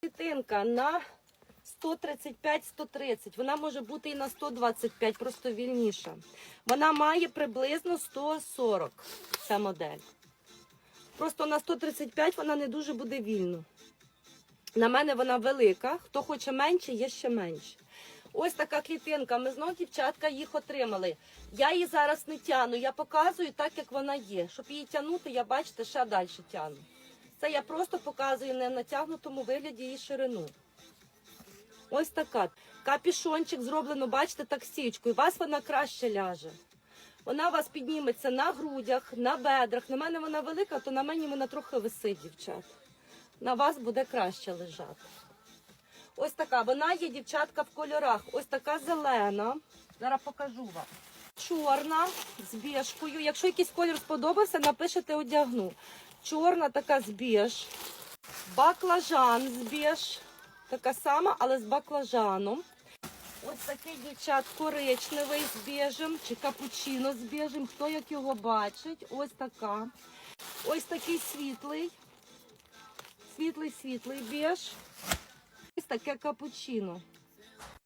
Клітинка на 135-130. Вона може бути і на 125, просто вільніша. Вона має приблизно 140, ця модель. Просто на 135 вона не дуже буде вільно. На мене вона велика. Хто хоче менше, є ще менше. Ось така клітинка. Ми знов, дівчатка, їх отримали. Я її зараз не тяну, я показую так, як вона є. Щоб її тягнути, я бачите, ще далі тяну. Це я просто показую не в натягнутому вигляді її ширину. Ось така. Капішончик зроблено, бачите, так стічкою. У вас вона краще ляже. Вона у вас підніметься на грудях, на бедрах. На мене вона велика, то на мені вона трохи висить, дівчат. На вас буде краще лежати. Ось така. Вона є, дівчатка, в кольорах. Ось така зелена. Зараз покажу вам. Чорна з біжкою. Якщо якийсь колір сподобався, напишете одягну. Чорна така з біж. Баклажан з біж. Така сама, але з баклажаном. Ось такий дівчат коричневий з біжем, чи капучино з біжем. Хто як його бачить? Ось така. Ось такий світлий. Світлий, світлий біж. Ось таке капучино.